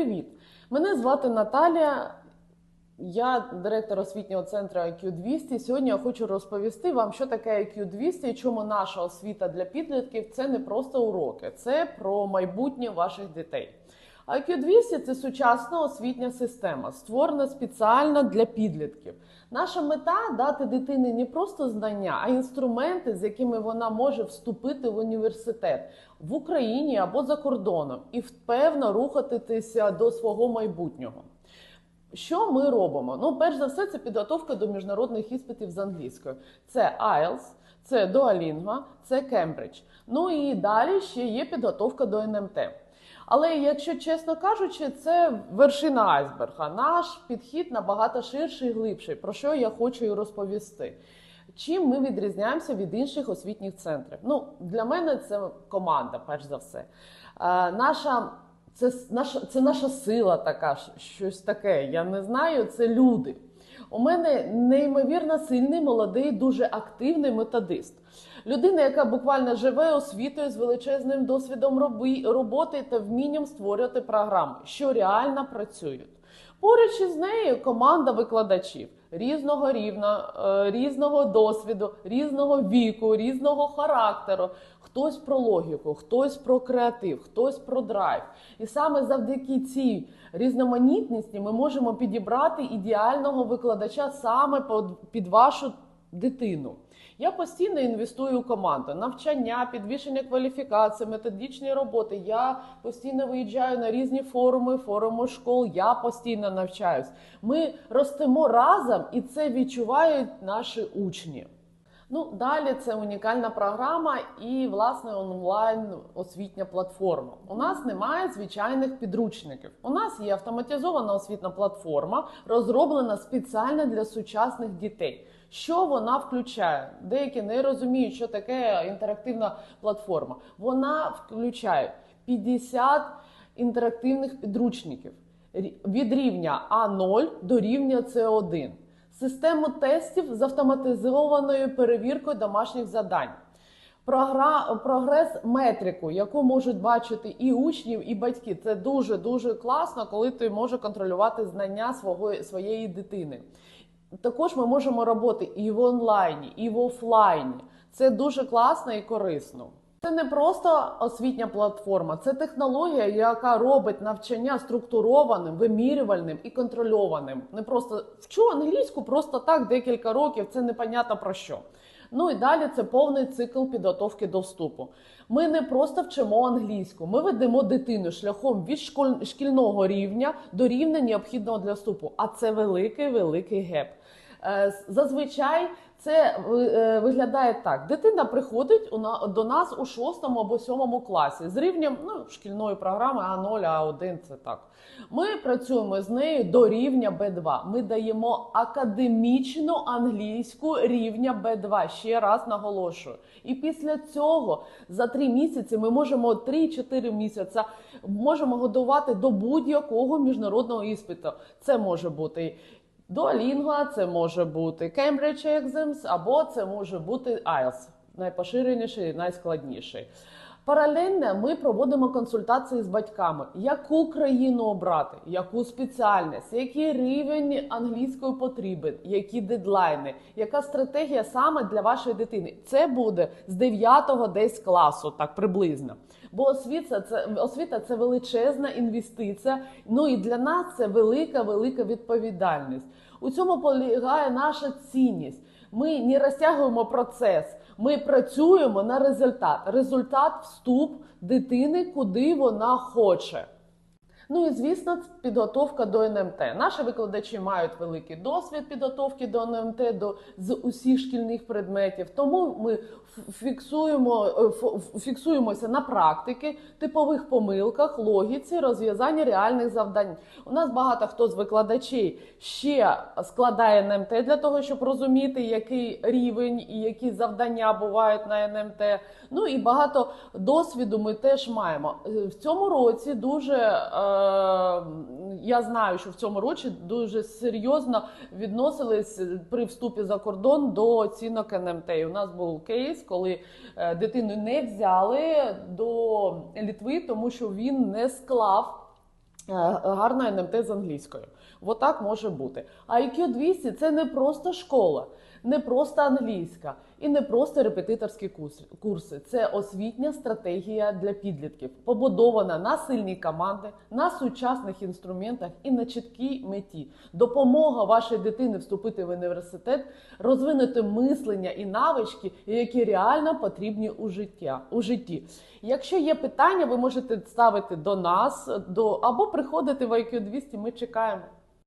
Привіт! Мене звати Наталія. Я директор освітнього центру IQ 200. Сьогодні я хочу розповісти вам, що таке IQ 200 і чому наша освіта для підлітків це не просто уроки, це про майбутнє ваших дітей. IQ 200 це сучасна освітня система, створена спеціально для підлітків. Наша мета дати дитині не просто знання, а інструменти, з якими вона може вступити в університет в Україні або за кордоном і впевно рухатися до свого майбутнього. Що ми робимо? Ну, перш за все, це підготовка до міжнародних іспитів з англійської. Це IELTS, це Duolingo, це Cambridge. Ну і далі ще є підготовка до НМТ. Але якщо чесно кажучи, це вершина айсберга. Наш підхід набагато ширший глибший, про що я хочу і розповісти. Чим ми відрізняємося від інших освітніх центрів? Ну, для мене це команда, перш за все. Е, наша це наша, це наша сила, така щось таке. Я не знаю, це люди. У мене неймовірно сильний, молодий, дуже активний методист. Людина, яка буквально живе освітою з величезним досвідом роботи та вмінням створювати програми, що реально працюють. Поруч із нею команда викладачів різного рівня, е, різного досвіду, різного віку, різного характеру. Хтось про логіку, хтось про креатив, хтось про драйв. І саме завдяки цій різноманітності ми можемо підібрати ідеального викладача саме під вашу дитину. Я постійно інвестую у команду, навчання, підвищення кваліфікації, методичні роботи. Я постійно виїжджаю на різні форуми, форуми школ. Я постійно навчаюсь. Ми ростемо разом, і це відчувають наші учні. Ну, далі це унікальна програма і власне онлайн освітня платформа. У нас немає звичайних підручників. У нас є автоматизована освітна платформа, розроблена спеціально для сучасних дітей. Що вона включає? Деякі не розуміють, що таке інтерактивна платформа. Вона включає 50 інтерактивних підручників від рівня А0 до рівня С1, систему тестів з автоматизованою перевіркою домашніх завдань. Прогрес метрику, яку можуть бачити і учнів, і батьки. Це дуже дуже класно, коли ти можеш контролювати знання свого своєї дитини. Також ми можемо робити і в онлайні, і в офлайні. Це дуже класно і корисно. Це не просто освітня платформа, це технологія, яка робить навчання структурованим, вимірювальним і контрольованим. Не просто вчу англійську, просто так декілька років. Це непонятно про що. Ну і далі це повний цикл підготовки до вступу. Ми не просто вчимо англійську, ми ведемо дитину шляхом від шкільного рівня до рівня необхідного для вступу. А це великий великий геп. Е, зазвичай це е, виглядає так: дитина приходить до нас у шостому або сьомому класі з рівнем ну, шкільної програми А0, А1 це так. Ми працюємо з нею до рівня Б2. Ми даємо академічну англійську рівня Б2. Ще раз наголошую. І після цього за три місяці ми можемо 3-4 місяці можемо годувати до будь-якого міжнародного іспиту. Це може бути Duolingo, це може бути Cambridge Exams, або це може бути IELTS, найпоширеніший і найскладніший. Паралельно ми проводимо консультації з батьками, яку країну обрати, яку спеціальність, який рівень англійської потрібен, які дедлайни, яка стратегія саме для вашої дитини. Це буде з 9-го десь класу, так приблизно. Бо освіта це освіта це величезна інвестиція. Ну і для нас це велика, велика відповідальність. У цьому полягає наша цінність. Ми не розтягуємо процес, ми працюємо на результат. Результат вступ дитини, куди вона хоче. Ну і звісно, підготовка до НМТ. Наші викладачі мають великий досвід підготовки до НМТ до з усіх шкільних предметів. Тому ми фіксуємо е, фіксуємося на практики, типових помилках, логіці, розв'язанні реальних завдань. У нас багато хто з викладачів ще складає НМТ для того, щоб розуміти, який рівень і які завдання бувають на НМТ. Ну і багато досвіду ми теж маємо в цьому році. Дуже е, я знаю, що в цьому році дуже серйозно відносились при вступі за кордон до оцінок НМТ. У нас був кейс, коли е, дитину не взяли до Літви, тому що він не склав гарна НМТ з англійською. Отак може бути. А IQ 200 це не просто школа, не просто англійська і не просто репетиторські курс- курси. Це освітня стратегія для підлітків, побудована на сильній команди, на сучасних інструментах і на чіткій меті. Допомога вашій дитині вступити в університет, розвинути мислення і навички, які реально потрібні у життя у житті. Якщо є питання, ви можете ставити до нас до або приходити в IQ 200, Ми чекаємо.